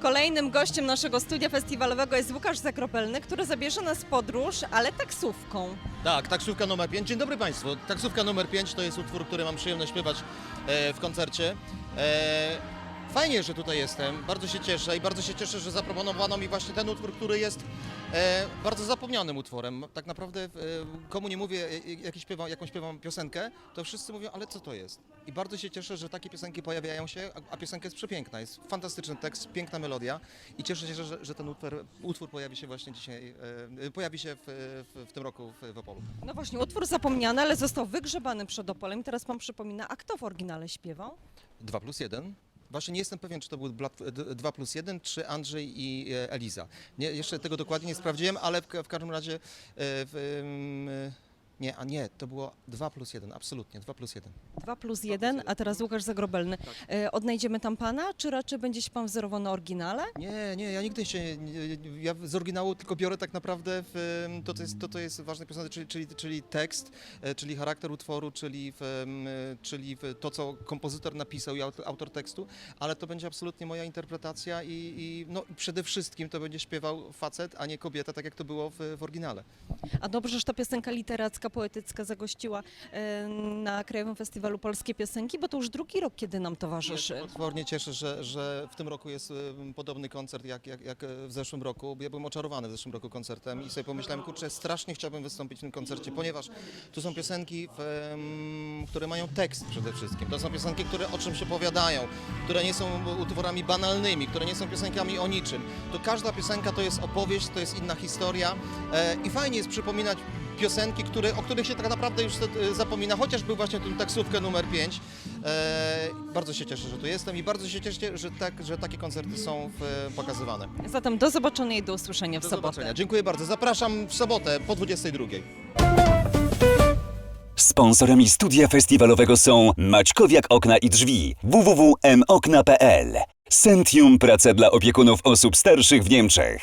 Kolejnym gościem naszego studia festiwalowego jest Łukasz Zakropelny, który zabierze nas w podróż, ale taksówką. Tak, taksówka numer 5. Dzień dobry Państwu. Taksówka numer 5 to jest utwór, który mam przyjemność śpiewać e, w koncercie. E, fajnie, że tutaj jestem, bardzo się cieszę i bardzo się cieszę, że zaproponowano mi właśnie ten utwór, który jest e, bardzo zapomnianym utworem. Tak naprawdę e, komu nie mówię, e, jaki śpiewam, jaką śpiewam piosenkę, to wszyscy mówią, ale co to jest? I bardzo się cieszę, że takie piosenki pojawiają się, a, a piosenka jest przepiękna, jest fantastyczny tekst, piękna melodia i cieszę się, że, że ten utwór, utwór pojawi się właśnie dzisiaj, e, pojawi się w, w, w tym roku w, w Opolu. No właśnie, utwór zapomniany, ale został wygrzebany przed Opolem. Teraz pan przypomina, a kto w oryginale śpiewał? 2 plus 1. Właśnie nie jestem pewien, czy to był 2 plus 1, czy Andrzej i e, Eliza. Nie, jeszcze tego dokładnie nie sprawdziłem, ale w, w każdym razie e, w, e, nie, a nie, to było 2 plus 1, absolutnie, 2 plus 1. 2 plus 1, a teraz Łukasz Zagrobelny. E, odnajdziemy tam pana, czy raczej będzie się pan wzorował na oryginale? Nie, nie, ja nigdy się, nie, ja z oryginału tylko biorę tak naprawdę w, to, to, jest, to, to jest ważne czyli, czyli, czyli tekst, e, czyli charakter utworu, czyli, w, e, czyli w to, co kompozytor napisał i autor, autor tekstu, ale to będzie absolutnie moja interpretacja i, i no, i przede wszystkim to będzie śpiewał facet, a nie kobieta, tak jak to było w, w oryginale. A dobrze, że ta piosenka literacka, poetycka zagościła e, na Krajowym Festiwalu Polskie Piosenki, bo to już drugi rok, kiedy nam towarzyszy. Potwornie cieszę, że, że w tym roku jest podobny koncert jak, jak, jak w zeszłym roku. Ja byłem oczarowany w zeszłym roku koncertem i sobie pomyślałem, kurczę, strasznie chciałbym wystąpić w tym koncercie, ponieważ tu są piosenki, w, które mają tekst przede wszystkim. To są piosenki, które o czymś opowiadają, które nie są utworami banalnymi, które nie są piosenkami o niczym. To każda piosenka to jest opowieść, to jest inna historia e, i fajnie jest przypominać piosenki, które, o których się tak naprawdę już e, zapomina, chociaż był właśnie ten taksówkę numer 5. E, bardzo się cieszę, że tu jestem i bardzo się cieszę, że, tak, że takie koncerty są w, pokazywane. Zatem do zobaczenia i do usłyszenia w Do sobotę. zobaczenia. Dziękuję bardzo. Zapraszam w sobotę po 22. Sponsorami studia festiwalowego są Maćkowiak Okna i Drzwi www.mokna.pl Sentium Praca dla opiekunów osób starszych w Niemczech